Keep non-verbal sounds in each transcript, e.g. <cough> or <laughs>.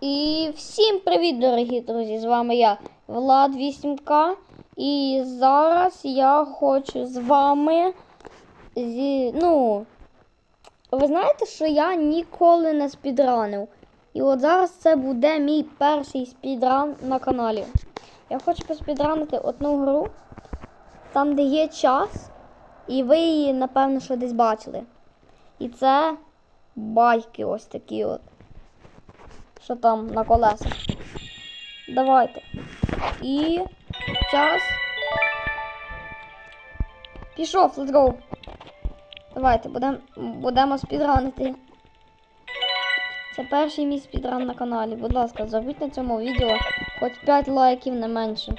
І всім привіт, дорогі друзі! З вами я, Влад 8К. І зараз я хочу з вами. Зі... Ну, ви знаєте, що я ніколи не спідранив. І от зараз це буде мій перший спідран на каналі. Я хочу поспідранити одну гру, там, де є час, і ви її, напевно, що десь бачили. І це байки ось такі от що там на колесах. Давайте. І час. Пішов, let's go. Давайте, будемо будемо спідранити. Це перший мій спідран на каналі. Будь ласка, зробіть на цьому відео хоч 5 лайків не менше.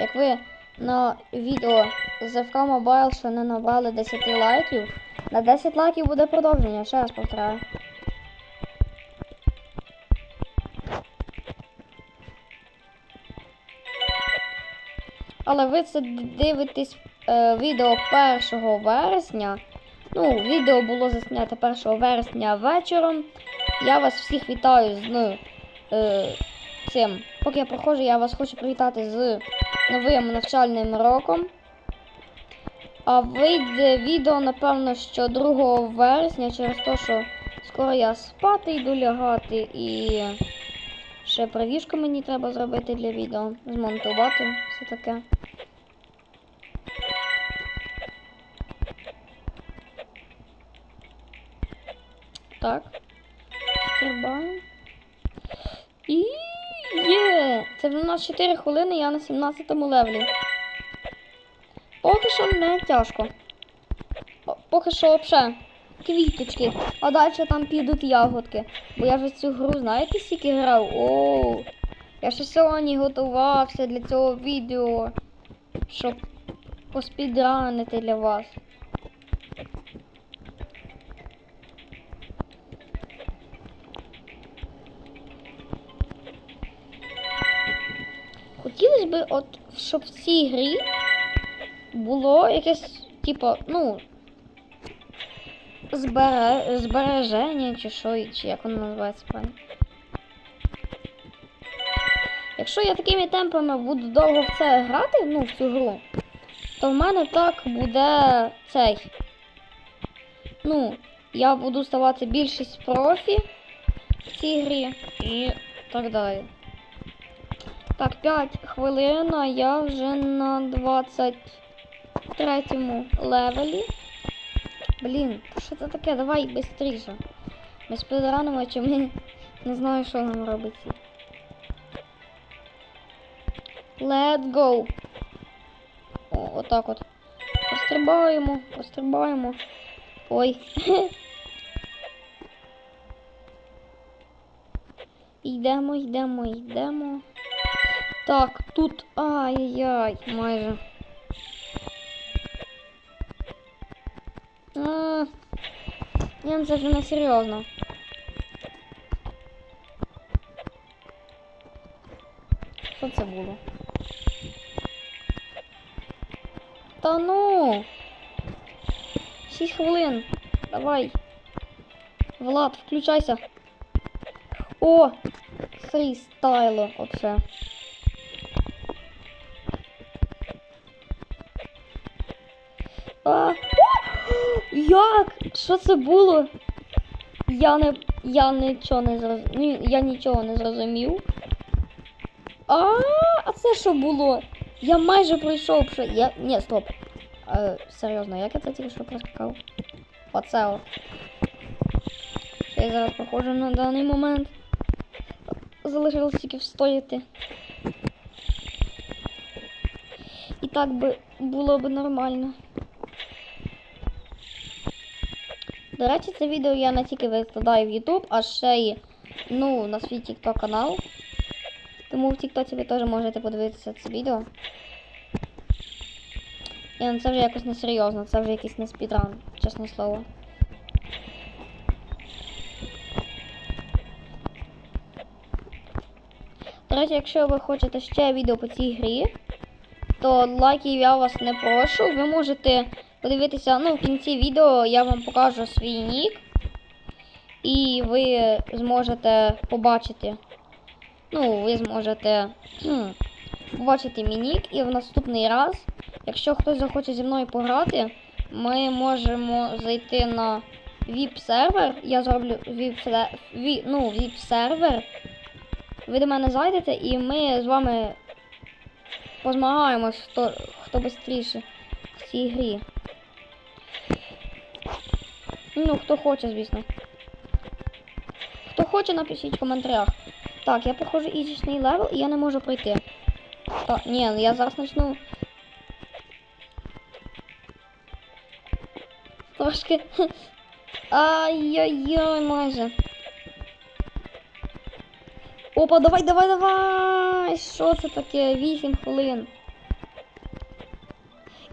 Як ви на відео з FK Mobile ще не набрали 10 лайків, на 10 лайків буде продовження, ще раз повторяю. Але ви це дивитесь е, відео 1 вересня. Ну, відео було заснято 1 вересня вечором. Я вас всіх вітаю з ну, е, цим. Поки я проходжу, я вас хочу привітати з новим навчальним роком. А вийде відео, напевно, що 2 вересня через те, що скоро я спати йду лягати і ще привіжку мені треба зробити для відео. Змонтувати все таке. Нас 4 хвилини, я на 17 левелі. Поки що не тяжко. Поки що взагалі квіточки. А далі там підуть ягодки. Бо я вже цю гру, знаєте, скільки грав? Оу. Я ще сьогодні готувався для цього відео, щоб поспідранити для вас. Хотілося от, щоб в цій грі було якесь, типу, ну, збере... збереження, чи що, чи як воно називається правильно. Якщо я такими темпами буду довго в це грати, ну, в цю гру, то в мене так буде цей. Ну, я буду ставати більшість профі в цій грі і так далі. Так, 5 хвилин, а я вже на 23 левелі. Блін, що це таке? Давай швидше. Ми спідранимо, чи ми не знаю, що нам робити. Let's go. О, отак от. Пострибаємо, пострибаємо. Ой. <laughs> Йдемо, йдемо, йдемо. Так, тут. Ай-яй, майже. А, ні, це вже не серйозно. Що це було? Та ну. 6 хвилин. Давай. Влад, включайся. О! Фрістайло оце. А! Як? Що це було? Я не. Я нічого не зрозумів. Я нічого не зрозумів. А, а це що було? Я майже пройшов. Що... Я... Ні, стоп. А, серйозно, як я це тільки що проскакав? Оце. Я зараз проходжу на даний момент. Залишилось тільки встояти. І так би було б нормально. До речі, це відео я не тільки викладаю в YouTube, а ще й ну, на свій TikTok канал. Тому в TikTok ви теж можете подивитися це відео. І ну, це вже якось несерйозно, це вже якийсь не спідран, чесне слово. До речі, якщо ви хочете ще відео по цій грі, то лайків я вас не прошу. Ви можете подивитися, ну, в кінці відео я вам покажу свій нік. І ви зможете побачити, ну, ви зможете кхм, побачити мій нік, і в наступний раз, якщо хтось захоче зі мною пограти, ми можемо зайти на VIP-сервер. Я зроблю VIP, ві- ну, VIP-сервер. Ви до мене зайдете, і ми з вами позмагаємось, хто, хто швидше в цій грі. Ну, хто хоче, звісно. Хто хоче, напишіть в коментарях. Так, я проходжу ізічний левел і я не можу пройти. Так, ні, я зараз почну. Трошки. Ай-яй-яй, майже. Опа, давай, давай, давай! Що це таке? 8 хвилин.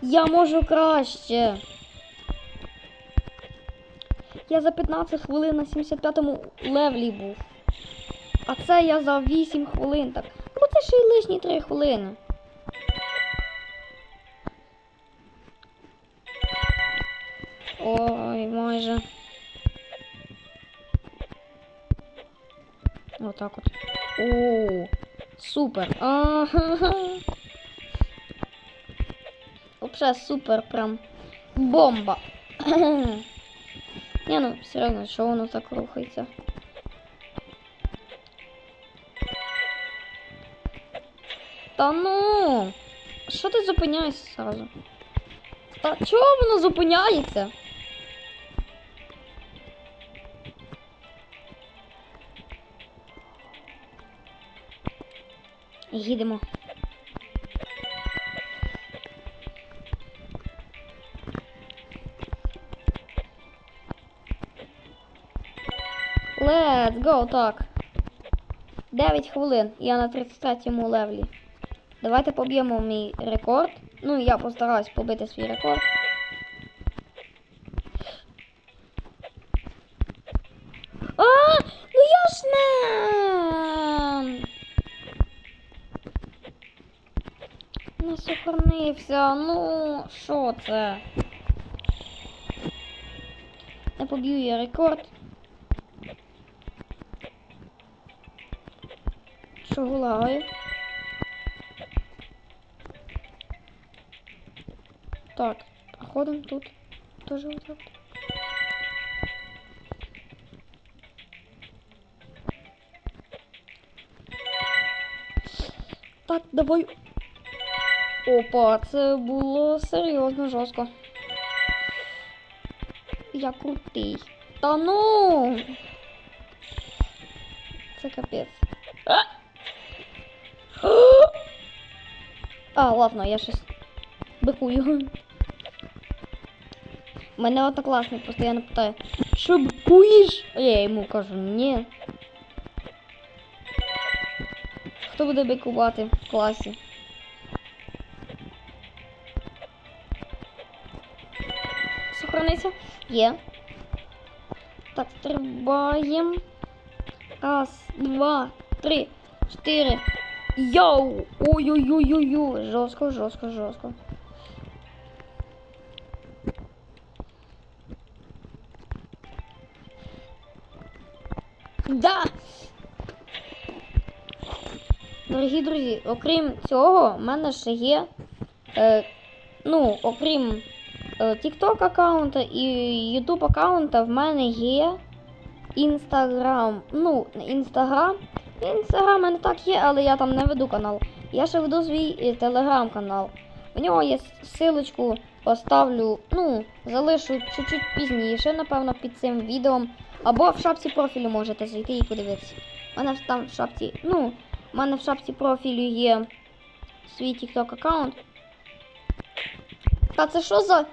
Я можу краще. Я за 15 хвилин на 75-му левлі був. А це я за 8 хвилин так. Ну це ще й лишні 3 хвилини. Ой, майже. Отак от. О, супер. Ага. Вообще супер, прям бомба. Не, ну, серйозно, що воно так рухається? Та ну! Що ти зупиняєшся сразу? Та чого воно зупиняється? Їдемо. Let's так. 9 хвилин. Я на 33-му левлі. Давайте поб'ємо мій рекорд. Ну, я постараюсь побити свій рекорд. А, ну я ж не. Не сохранився. Ну, що це? Не поб'ю я рекорд. Чого лагає? Так, проходим тут. Тоже вот так. Так, давай. Опа, це було серйозно жорстко. Я крутий. Та ну! Це капець. А, ладно, я щось бикую. Мене однокласник постійно питає, що бикуєш? А я йому кажу, ні. Хто буде бикувати в класі? Сохраниться? Є. Так, стрибаємо. Раз, два, три, чотири. Йоу! Ой-ой-ой-ой-ой! Жорстко, жорстко, жорстко. Да! Дорогі друзі, окрім цього, в мене ще є. Е, ну, окрім е, TikTok аккаунта і YouTube аккаунта, в мене є Instagram. Ну, Instagram. Інстаграм в мене так є, але я там не веду канал. Я ще веду свій телеграм-канал. В нього є силочку, поставлю, ну, залишу чуть-чуть пізніше, напевно, під цим відео. Або в шапці профілю можете зайти і подивитися. У мене там в шапці, ну, у мене в шапці профілю є свій TikTok аккаунт. Та це що за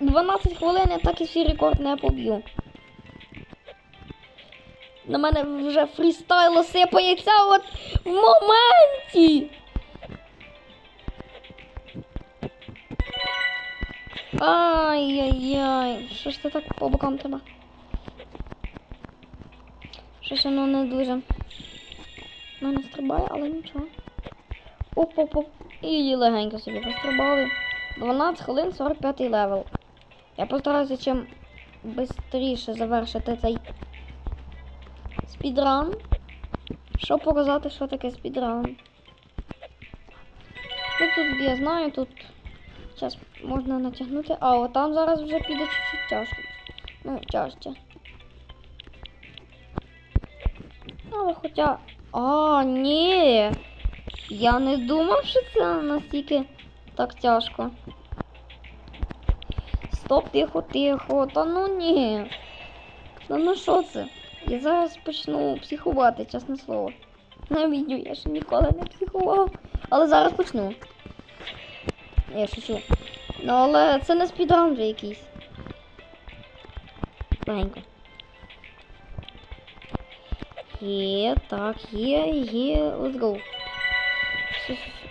12 хвилин я так і свій рекорд не поб'ю. На мене вже фрістайл сипається от в моменті. Ай-яй-яй. Що ж це так по бокам треба? Щось воно не дуже. Не стрибає, але нічого. Оп-оп-оп. І легенько собі пострибали. 12 хвилин 45 левел. Я постараюся чим швидше завершити цей спідран. Щоб показати, що таке спідран. Ну тут я знаю, тут зараз можна натягнути. А от там зараз вже піде чуть-чуть тяжко. Ну, тяжче. Але хоча. А, ні. Я не думав, що це настільки так тяжко. Стоп, тихо, тихо. Та ну ні. Та ну що це? Я зараз почну психувати, чесне слово. На відео я ще ніколи не психував. Але зараз почну. Я шучу. Ну, але це не спідран вже якийсь. Легенько. Є, так, є, є. Let's go. Все, все.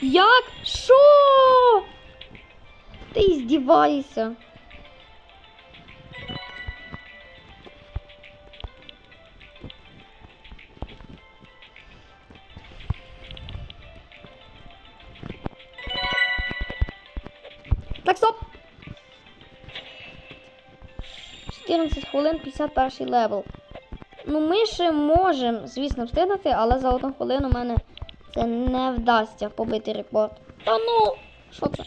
Як? Що? Ти здіваєшся. 14 хвилин 51 левел. Ну, ми ще можемо, звісно, встигнути, але за одну хвилину в мене це не вдасться побити рекорд. Та ну, що це?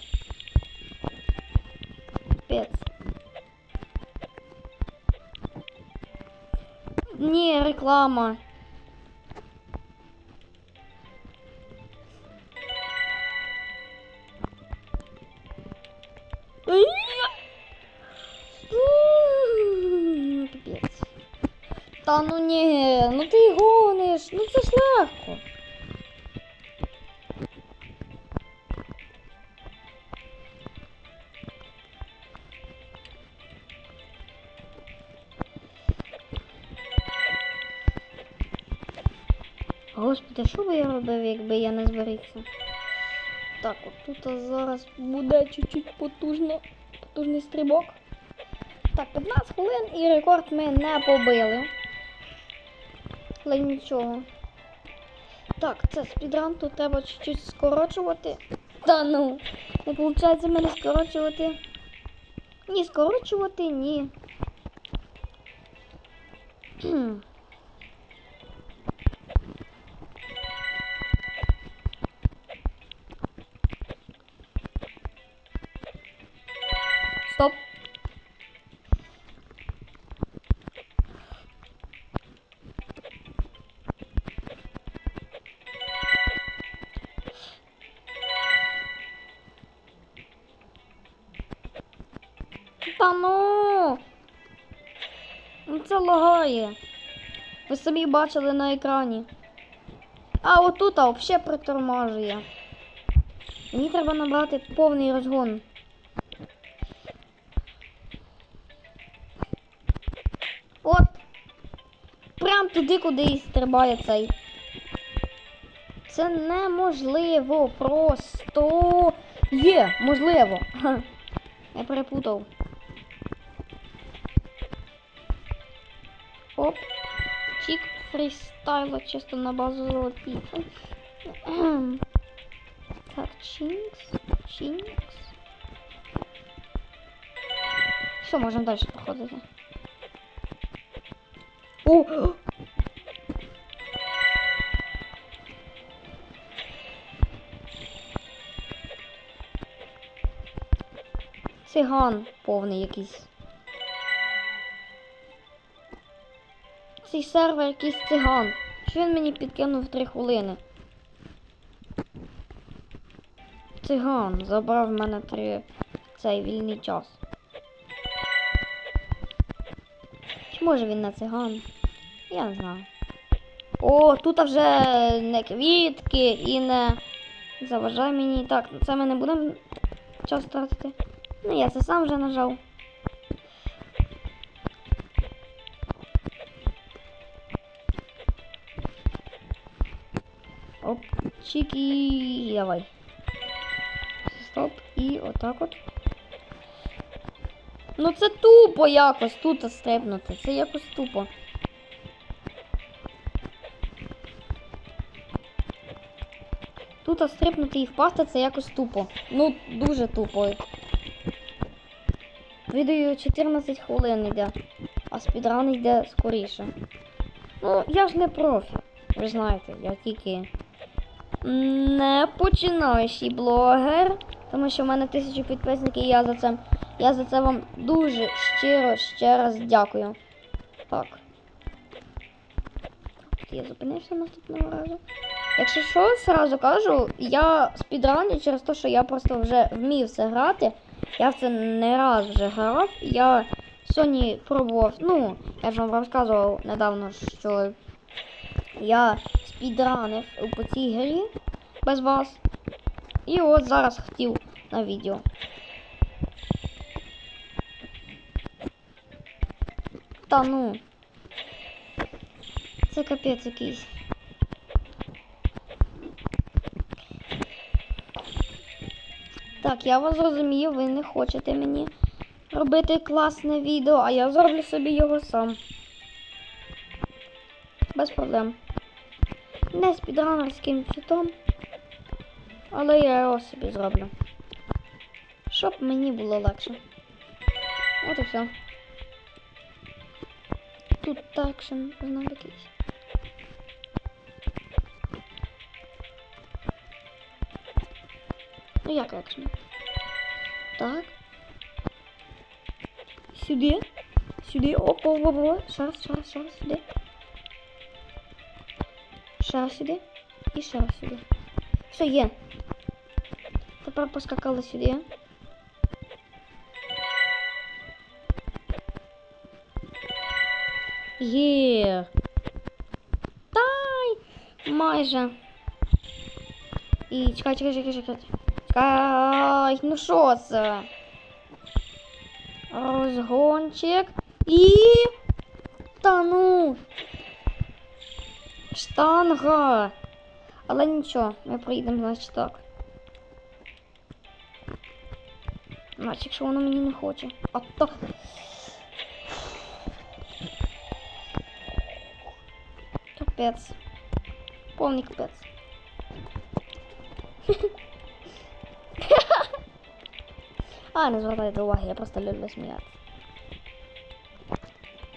Пец. Ні, реклама. Господи, що би я робив, якби я не зберігся? Так, от тут зараз буде чуть-чуть потужне, потужний стрибок. Так, 15 хвилин і рекорд ми не побили. Але нічого. Так, це спідран, тут треба чуть-чуть скорочувати. Та ну, не виходить мене скорочувати. Ні, скорочувати, ні. Та ну. Ну це лагає. Ви самі бачили на екрані. А отут а, взагалі притормажує. Мені треба набрати повний розгон. От. Прям туди, куди і стрибає цей. Це неможливо просто. Є, можливо. <laughs> Я перепутав. Оп. Чик фрістайла чисто на базу золоті. Так, чинкс. Чинкс. Все, можемо далі проходити. О! Циган повний якийсь. Цей сервер якийсь циган. Що він мені підкинув 3 хвилини? Циган забрав в мене три цей вільний час. Чи може він не циган? Я не знаю. О, тут вже не квітки і не заважай мені. Так, це ми не будемо час тратити. Ну, я це сам вже нажав. Чики, давай. Стоп, і отак от. Ну це тупо якось тут стрибнути. Це якось тупо. Тут стрибнути і впасти це якось тупо. Ну, дуже тупо. Відео 14 хвилин йде, а спідран йде скоріше. Ну, я ж не профі. Ви знаєте, я тільки не починаючий блогер, тому що в мене тисячу підписників, і я за це, я за це вам дуже щиро ще раз дякую. Так. Я зупинився наступного разу. Якщо що, сразу кажу, я спідраню через те, що я просто вже вмів це грати. Я в це не раз вже грав. Я сьогодні пробував, ну, я ж вам розказував недавно, що я спідранив по цій грі без вас. І от зараз хотів на відео. Та ну. Це капець якийсь. Так, я вас розумію, ви не хочете мені робити класне відео, а я зроблю собі його сам. Без проблем. Не спідранерським читом, але я його собі зроблю. Щоб мені було легше. От і все. Тут такшн знов якийсь. Ну як екшн? Так. Сюди. Сюди. Оп, оп, оп, оп. Ще раз, ще раз, ще раз сюди. Ще раз сюди. І ще раз сюди. Все, є. Тепер поскакали сюди. Є. Тай! Майже. І чекай, чекай, чекай, чекай. Чекай, ну що це? Розгончик. І. Штанга. Але нічого, ми проїдемо, значить так. Значить, якщо воно мені не хоче. А то. Капець. Повний капець. <laughs> А, не звертайте уваги, я просто люблю сміятися.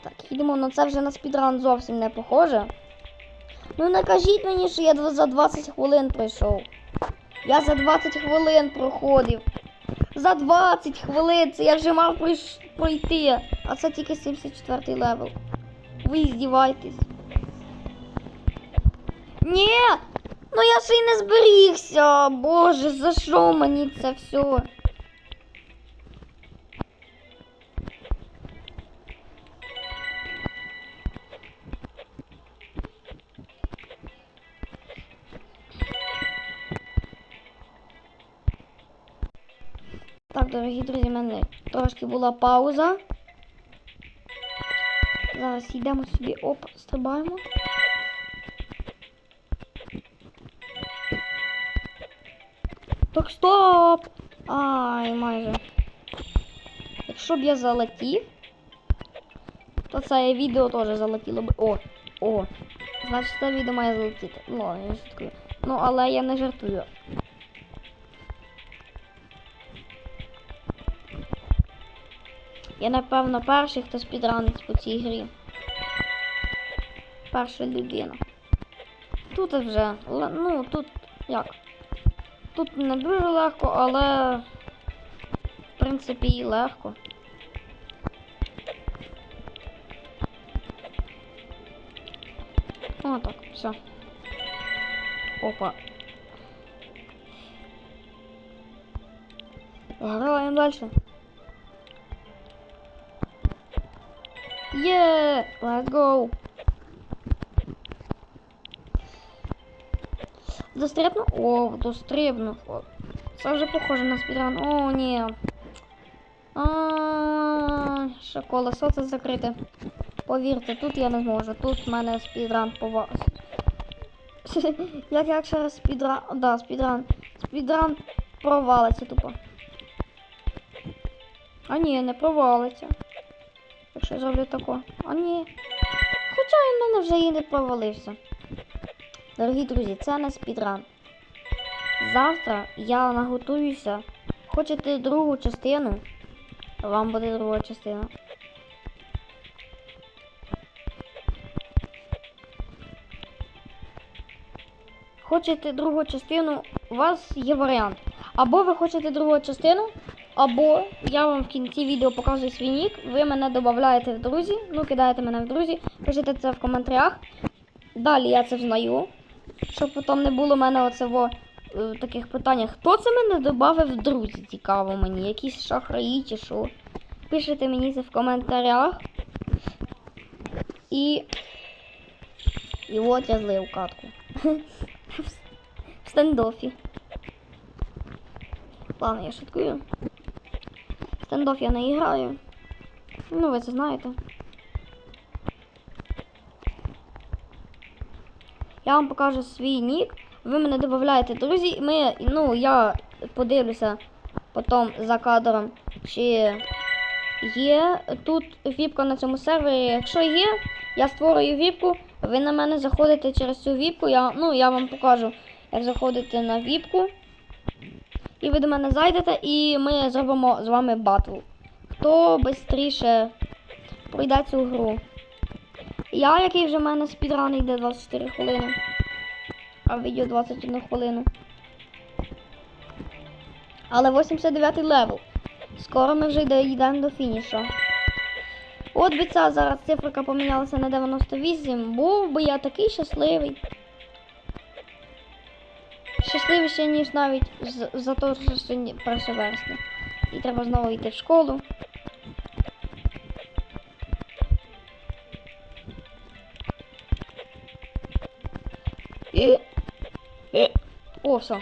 Так, їдемо, ну це вже на спідран зовсім не похоже. Ну не кажіть мені, що я за 20 хвилин пройшов. Я за 20 хвилин проходив. За 20 хвилин це я вже мав пройти. А це тільки 74 левел. Ви здіваєтесь. Ні! Ну я ще й не зберігся. Боже, за що мені це все? Дорогі друзі, в мене трошки була пауза. Зараз йдемо собі, оп, стрибаємо. Так стоп! Ай, майже. Якщо б я залетів, то це відео теж залетіло б. О! О! Значить це відео має залетіти. Ну, я жартую. Ну, але я не жартую. Я, напевно, перший, хто спідранить по цій грі. Перша людина. Тут вже, ну, тут як? Тут не дуже легко, але в принципі і легко. О, так, все. Опа. Граємо дальше. Є! Let's go! Дострибну? О, дострибну. Це вже похоже на спідран. О, ні. А, ще колесо це закрите. Повірте, тут я не зможу. Тут в мене спідран по вас. <laughs> Як як ще раз спідран. Да, спідран. Спідран провалиться тупо. А ні, не провалиться. Якщо зроблю тако. А ні. Хоча і в мене вже і не провалився. Дорогі друзі, це не спідран. Завтра я наготуюся. Хочете другу частину? Вам буде друга частина. хочете другу частину, у вас є варіант. Або ви хочете другу частину, або я вам в кінці відео показую свій нік, ви мене додаєте в друзі, ну кидаєте мене в друзі, пишете це в коментарях. Далі я це взнаю, щоб потім не було в мене оцего е, таких питань. Хто це мене додав в друзі? Цікаво мені. Якісь шахраї чи що. Пишете мені це в коментарях. І. І от я злив катку. <laughs> В стендофі. Ладно, я шуткую. В стендоф я не граю. Ну, ви це знаєте. Я вам покажу свій нік. Ви мене додаєте, друзі. Ми, ну, я подивлюся потім за кадром, чи є тут віпка на цьому сервері. Якщо є, я створюю віпку, ви на мене заходите через цю віпку. Я, ну, я вам покажу, як заходити на віпку. І ви до мене зайдете, і ми зробимо з вами батл. Хто швидше пройде цю гру? Я, який вже в мене спідран йде 24 хвилини, а відео 21 хвилину. Але 89 левел. Скоро ми вже йде- йдемо до фініша. От би ця зараз циферка помінялася на 98. Був би я такий щасливий. Щасливіше, ніж навіть за те, що сьогодні 1 вересня. І треба знову йти в школу. О, все.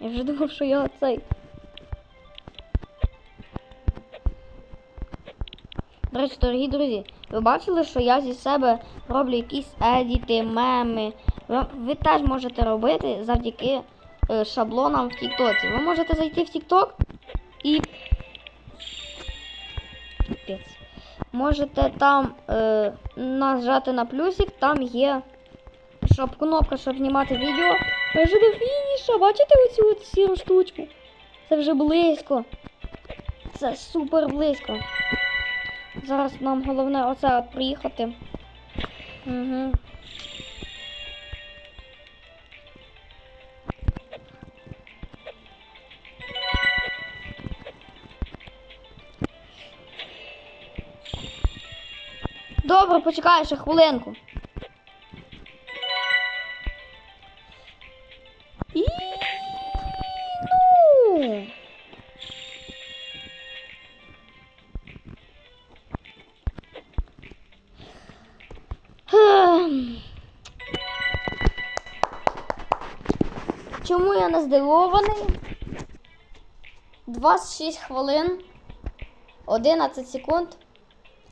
Я вже думав, що я цей. До речі, дорогі друзі, ви бачили, що я зі себе роблю якісь едіти, меми. Ви, теж можете робити завдяки е, шаблонам в Тіктоці. Ви можете зайти в Тікток і. Можете там е, нажати на плюсик, там є щоб кнопка, щоб знімати відео. Майже до фініша. Бачите оцю от сіру штучку? Це вже близько. Це супер близько. Зараз нам головне оце от приїхати. Угу. Почекай ще хвилинку. І... Ну. Чому я не здивований? 26 хвилин, 11 секунд,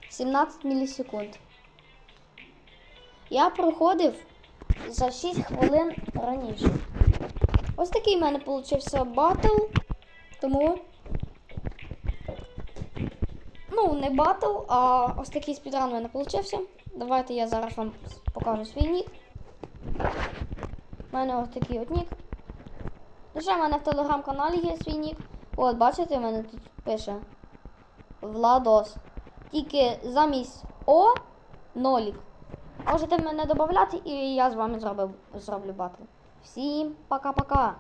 17 мілісекунд. Я проходив за 6 хвилин раніше. Ось такий в мене получився батл. Тому. Ну, не батл, а ось такий спідран у мене получився. Давайте я зараз вам покажу свій нік. У мене ось такий от нік. Лише в мене в телеграм-каналі є свій нік. От, бачите, в мене тут пише Владос. Тільки замість О нолік. Можете мене додати і я з вами зроблю, зроблю батл. Всім пока-пока.